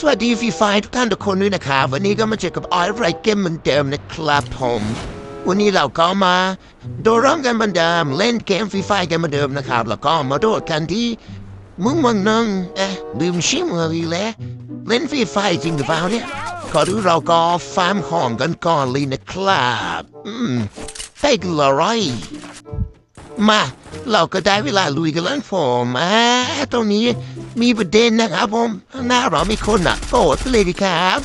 สวัสดีฟรีไฟทุกท่านทุกคนด้วยนะครับ วันนี้ก็มาเจอกับออยไรเกมเหมือนเดิมนะครับผมวันนี้เราก็มาโดร่องกันเหมือนเดิมเล่นเกมฟรีไฟกันเหมือนเดิมนะครับ แล้วก็มาโดดกันที่มึงมืองนึงเอ๊ะลืมชื่อเมืองอีกแล้วเล่นฟรีไฟจริงหรือเปล่าเนี่ยก่อดูเราก็ฟาร์มของกันก่อนเลยนะครับอืมไปกันเลยมา เราก็ได้เวลาลุยกันแล้วผมอ่าตรงนี้ มีประเด็นนะครับผมหน้าเรามีคนอะโกรธเลยดีครับ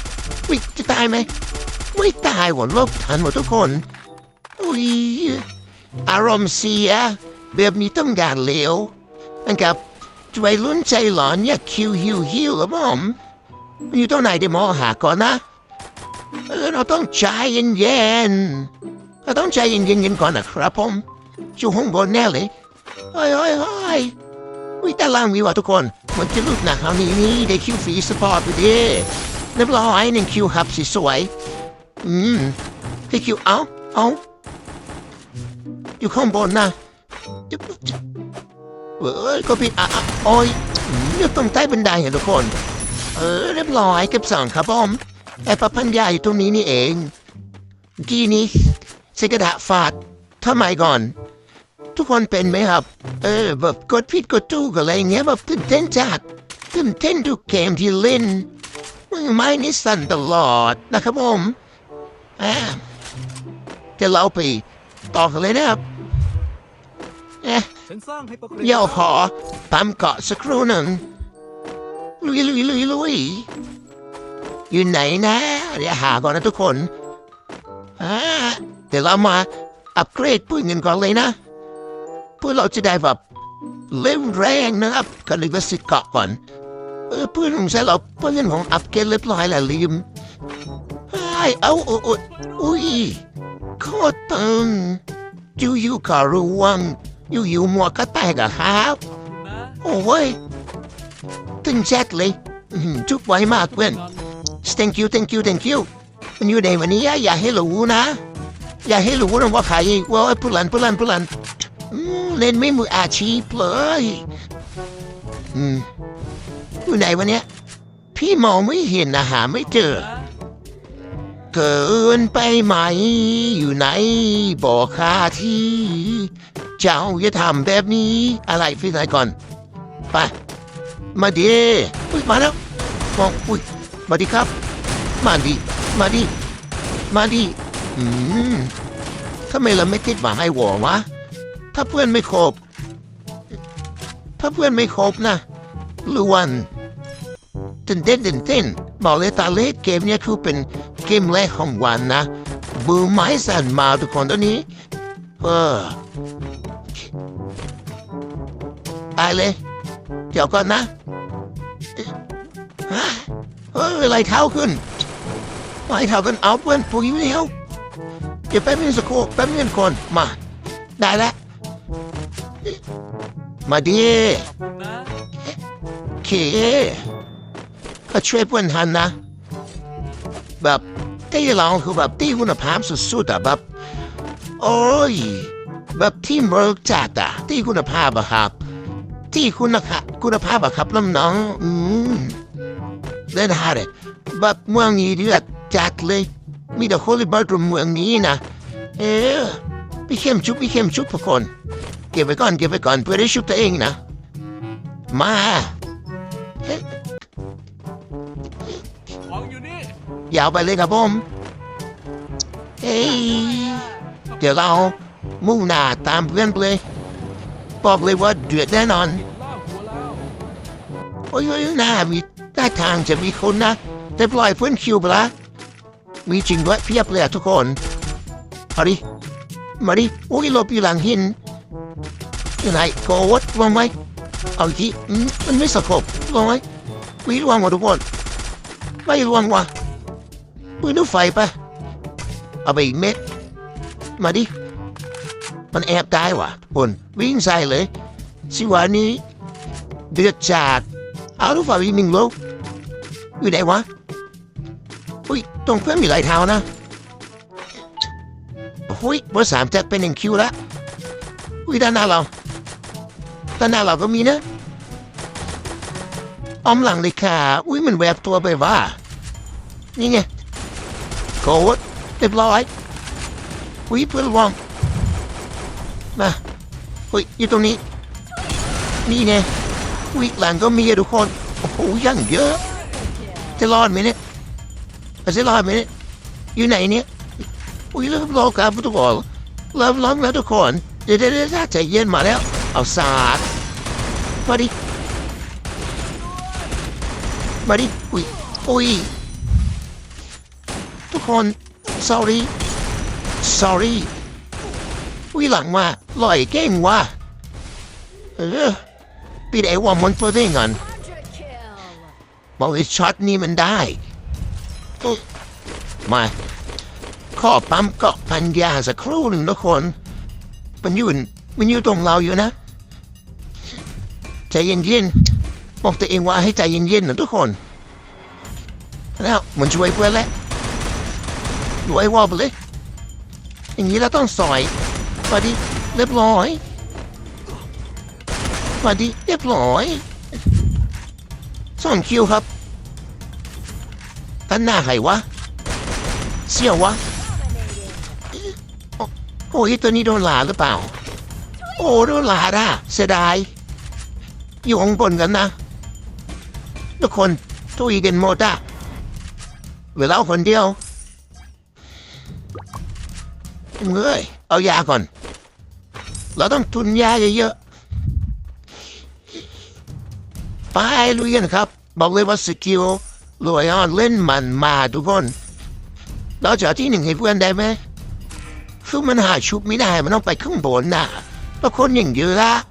วิจะตายไหมไม่ตายหวนโลกทันหมดทุกคนอุ้ยอารมณ์เสียแบบนี้ต้องการเลวนะครับวัยรุ่นใจหลอนเนี่ยคิวฮิวฮิวครับผมอยู่ตรงไหนเดี๋ยวหมอหาก่อนนะเออเราต้องใจเย็นๆเราต้องใจเย็นๆก่อนนะครับผมอยู่ห้องบนแน่เลยเฮ้ยเฮ้ยเฮ้ยวิตารางวิวะทุกคน มันจะลุกหนักครานี้นี่ได้คิวฟรีสปอร์ตไปดิเรียบร้อยหนึ่งคิวหับสีสวยอืมให้คิวเอาเอาอยู่ข้างบนนะเอ้ยก็ผิดอะอะโอ้ยอยู่ตรงใต้บันไดเหรอทุกคน เออเรียบร้อยเก็บสองครับผมไอ้ปะพันยาอยู่ตรงนี้นี่เอง กี้นี้เสกกระดาษฟาดทำไมก่อน ทุกคนเป็นไหมครับ เออแบบกดผิดกดถูกอะไรอย่างเงี้ยแบบตื่นเต้นจัดตื่นเต้นทุกเกมที่เล่นมือไม้นี่สั่นตลอดนะครับผมอ่าจะเราไปต่อกันเลยนะครับเอ๊ะฉันสร้างให้ประเดี๋ยวขอปั๊มเกาะสักครู่หนึ่งลุยลุยลุยลุยอยู่ไหนนะเดี๋ยวหาก่อนนะทุกคนอ่าเดี๋ยวเรามาอัปเกรดปืนกันก่อนเลยนะ เพื่อเราจะได้แบบเล่นแรงนะครับก็เลยว่าสิเกาะก่อนเออปืนของฉันเราปืนของอัปเกรดเรียบร้อยแล้วลืมไอ้เอาโอ้โอ้อุ้ยโคตรตึงอยู่ๆก็ระวังอยู่ๆหมวกก็แตกอะครับโอ้ยตึงแจ็คเลยจุกไวมากเพื่อน thank you thank you thank you มันอยู่ในวันนี้อะอย่าให้รู้นะ อย่าให้รู้นะว่าใครว่าไอ้ผู้หลันผู้หลันผู้หลันอืม เล่นไม่มืออาชีพเลยอืมอยู่ไหนวันเนี้ย พี่มองไม่เห็นนะหาไม่เจอ เกินไปไหม อยู่ไหน บอกข้าทีเจ้าอย่าทำแบบนี้ อะไรฟิไหนก่อน ไป มาดีอุ้ยมาแล้วมองอุ้ย มาดีครับ มาดี มาดี มาดี อืมทำไมเราไม่ติดหมาให้ววะ ถ้าเพื่อนไม่ครบ ถ้าเพื่อนไม่ครบนะล้วนตื่นเต้นตื่นเต้นบอกเลยตาเล็กเกมเนี้ยคือเป็นเกมแรกของวันนะบูไม้สั่นมาทุกคนตอนนี้ เออไปเลย เดี๋ยวก่อนนะฮะเฮ้ยไหลเท้าขึ้นไหลเท้าขึ้นเอาเพื่อนปุ๋ยเดียวเดี๋ยวแป๊บนึงสักครู่แป๊บนึงคนมา ได้แล้ว มาดีนะโอเคก็ช่วยเพื่อนทันนะ แบบที่เราคือแบบที่คุณภาพสุดๆอะแบบโอ้ยแบบที่เมิร์กจัดอะที่คุณภาพอะครับ ที่คุณภาพคุณภาพอะครับน้องๆอืมเล่นฮาร์ดแบบเมืองนี้เดือดจัดเลย มีแต่คนเบิร์ดเมืองนี้นะ เออพี่เข้มชุบพี่เข้มชุบทุกคน เก็บไว้ก่อนเก็บไว้ก่อนเพื่อได้ชุบตัวเองนะ มาเอ๊ะของอยู่นี่ยาวไปเลยครับผมเฮ้ยเดี๋ยวเรามุ่งหน้าตามเพื่อนไปเลยบอกเลยว่าเดือดแน่นอน ล่าหัวแล้ว โอ้ยโอ้ยหน้ามีท่าทางจะมีคนนะ แต่ปล่อยเพื่อนคิวไปละมีจริงด้วยเพียบเลยอะทุกคนเอาดิมาดิโอ้ยหลบอยู่หลังหิน อยู่ไหนโกวดวางไว้เอาอีกทีมันไม่สะกวางไว้วิวางหมดทุกคนไม่วางวะปืนรถไฟปะเอาไปอีกเม็ดมาดิ มันแอบได้วะคนวิ่งใส่เลยสิวันนี้เดือดจัดเอาลูกฝ่าวิ่งหนึ่งโลอยู่ไหนวะอุ้ยตรงเพื่อนมีหลายเท้านะอุ้ยเบอร์สามแจ็คเป็นหนึ่งคิวแล้วอุ้ยด้านหน้าเรา ด้านหน้าเราก็มีนะอ้อมหลังเลยค่ะ อุ้ยมันแวบตัวไปว่า นี่ไงโกดเรียบร้อยอุ้ยเพื่อนวังมาอุ้ยอยู่ตรงนี้ นี่ไงอุ้ยหลังก็มีอะทุกคน โอ้โหยังเยอะ จะรอดไหมเนี่ยจะรอดไหมเนี่ย อยู่ไหนเนี่ย อุ้ยเริ่มรอครับทุกคนเริ่มร้องแล้วทุกคน เดี๋ยวเดี๋ยวเดี๋ยวใจเย็นมาแล้ว เอาสาดมาดิ มาดิ อุ้ยอุ้ยทุกคน sorry sorry อุ้ยหลังมาลอยเก่งว่ะเออปิดไอ้ว่ามันตัวเองก่อน Quadra kill. บอกไอ้ช็อตนี้มันได้มาข้อปั๊มกาะพันยาสักครู่หนึ่งทุกคน มันยู่มันอยู่ตรงเราอยู่นะ ใจเย็นๆบอกตัวเองว่าให้ใจเย็นๆนะทุกคน แล้วมันช่วยเพื่อนแล้วดูไอ้วอลไปเลย อย่างนี้เราต้องสอยมาดิเรียบร้อยมาดิเรียบร้อยสองคิวครับท่านหน้าใครวะเสี่ยววะโอ้ยตัวนี้โดนหลาหรือเปล่า โอ้โดนหลาด่ะเสียดาย อยู่ข้างบนกันนะ ทุกคนทุยกันหมดอะเหลือเราคนเดียวเอ้ยเอายาก่อน เราต้องทุนยาเยอะๆไปลุยกันครับ บอกเลยว่าสกิลรวยออนเล่นมันมาทุกคนเราจะที่หนึ่งให้เพื่อนได้ไหมคือมันหาชุบไม่ได้มันต้องไปข้างบนนะแล้วคนอย่างเยอะละเพื่อนเราขอโทษนะเราชุบเพื่อนไม่าเราไปเยแน่เลยให้อะแต่เราจะ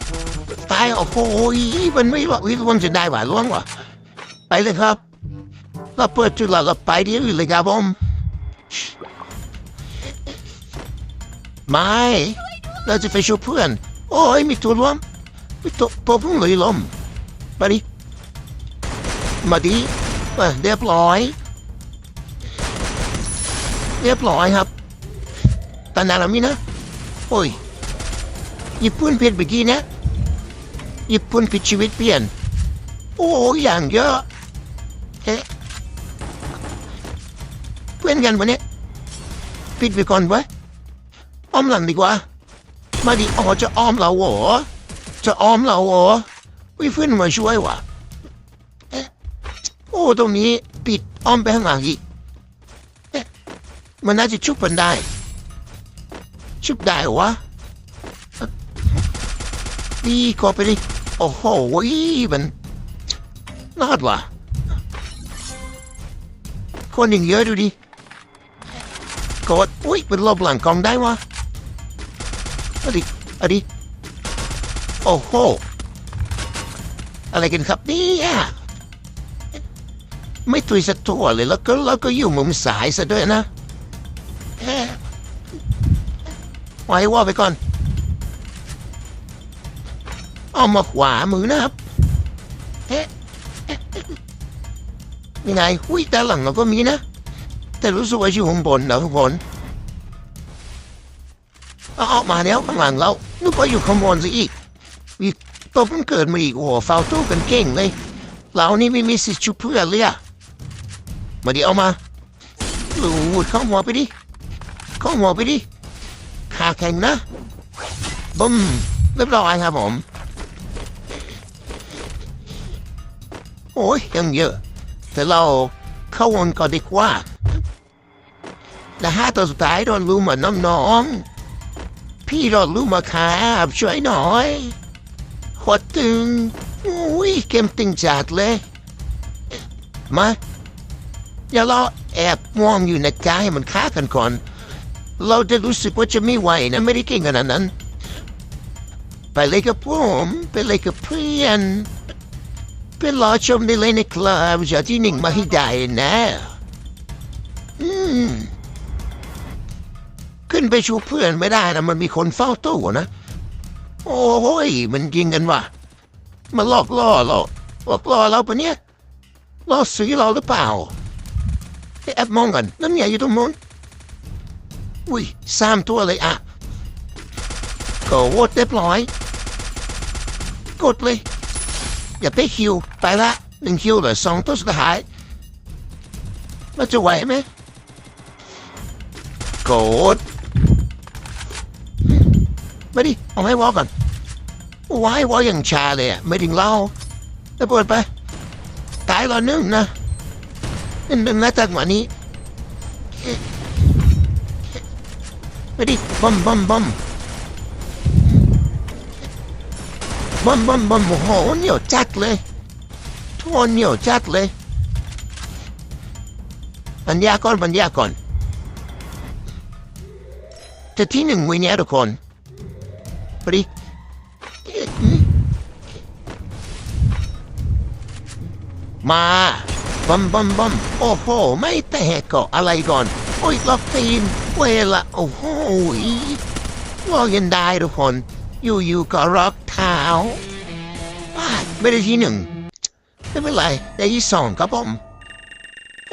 หลังเอามีนะตอนเนี้ยข้างหลังก็มีนะข้างล่างเดินอยู่ะโอ้โหสิบห้าดาเมีดตายโอ้โหมันไม่รอดวิวันจะได้หวาล่วงว่ะไปเลยครับเราเปิดจุดแล้วเราไปเดี๋ยวเลยครับผมไม่เราจะไปช่วยเพื่อน โอ้ยมีตัวล้มมีตัวตัวพุ่งเลยล้มมาดิมาดิเรียบร้อย เรียบร้อยครับตอนนั้นเรามีนะ โอ้ยญี่ปุ่นเปลี่ยนไปกี่นะ ญี่ปุ่นผิดชีวิตเปลี่ยน โอ้ยอย่างเยอะเอ๊ะเพื่อนกันวันนี้ปิดไปก่อนไว้อ้อมหลังดีกว่า มาดิอ๋อจะอ้อมเราเหรอจะอ้อมเราเหรอวิเพื่อนมาช่วยวะเอ๊ะโอ้ตรงนี้ปิดอ้อมไปข้างหลังอีกมันน่าจะชุบมันได้ ชุบได้เหรอวะนี่ก็ไปดิ โอ้โหมันรอดว่ะ คนอย่างเยอะดูดิกดอุ้ยเป็นลบหลังกองได้วะอะดิอะดิโอ้โห อะไรกันครับเนี่ยไม่ตุยสักตัวเลยแล้วก็แล้วก็อยู่มุมสายซะด้วยนะเอ๊ะไว้ว่าไปก่อน เอามาขวามือนะครับเอ๊ะเอ๊ะเอ๊ะยังไงหุ้ยแต่หลังเราก็มีนะ แต่รู้สึกว่าอยู่ข้างบนนะทุกคนเอาออกมาแล้วข้างหลังเรานึกว่าอยู่ข้างบนซะอีกอีกตัวเพิ่งเกิดมาอีกโอ้โหฟาวตู้กันเก่งเลย เรานี่ไม่มีสิทธิ์ชุบเพื่อนเลยอะมาดิเอามาลูดเข้าหัวไปดิ เข้าหัวไปดิขาแข็งนะบึ้มเรียบร้อยครับผม อ้ยยังเยอะแต่เราเข้าวนก่อนดีกว่าและห้าตัวสุดท้ายโดนรู้มาน้องๆพี่โดนรู้มาครับช่วยหน่อยหดตึงอุ้ยเกมตึงจัดเลยมาอย่าเราแอบมองอยู่ในกายให้มันค้ากันก่อน เราจะรู้สึกว่าจะไม่ไหวนะไม่ได้เก่งขนาดนั้นไปเลยกับผมไปเลยกับเพื่อน เป็นรอชมได้เลยนะครับจะที่หนึ่งมาให้ได้นะ อืม ขึ้นไปชูเพื่อนไม่ได้นะมันมีคนเฝ้าตู้นะ โอ้ย มันยิงกันว่ะมาหลอกล่อเราหลอกล่อเราปะเนี่ยล่อซื้อเราหรือเปล่าไอ้แอบมองกันนั่นเนี่ยอยู่ตรงนู้นอุ้ยสามตัวเลยอะก็โวตเรียบร้อย กดเลย อย่าไปคิว ไปละหนึ่งคิวเหลือสองตัวสุดท้ายมันจะไหวไหมโกดมาดิเอาให้วอก่อนวายวออย่างชาเลยอะไม่ถึงเล่าแล้วปิดไป ตายรอนึ่งนะนึ่งนึ่งนะจากหวะนี้มาดิบอมบอมบอม บอมบอมบอมโอ้โหเหนียวจัดเลยทวนเหนียวจัดเลยปัญญาก่อนปัญญาก่อนจะที่หนึ่งวิเนี่ยทุกคนปดิมาบอมบอมบอมโอ้โห ไม่แตกก็อะไรก่อน โอ้ยล็อกตีนเวลาโอ้โหลอกยันได้ทุกคน อยู่ๆก็ร็อกเท้าอ้าไม่ได้ที่หนึ่งไม่เป็นไรได้ที่สองครับผม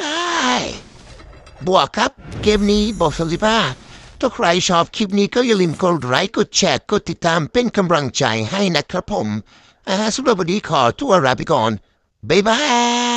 อ้บวกครับเกมนี้บอกสลิบ้าถ้าใครชอบคลิปนี้ก็อย่าลืมกดไลค์กดแชร์กดติดตามเป็นกำลังใจให้นะครับผมอ่าสำหรับวันนี้ขอตัวลาไปก่อนบ๊ายบาย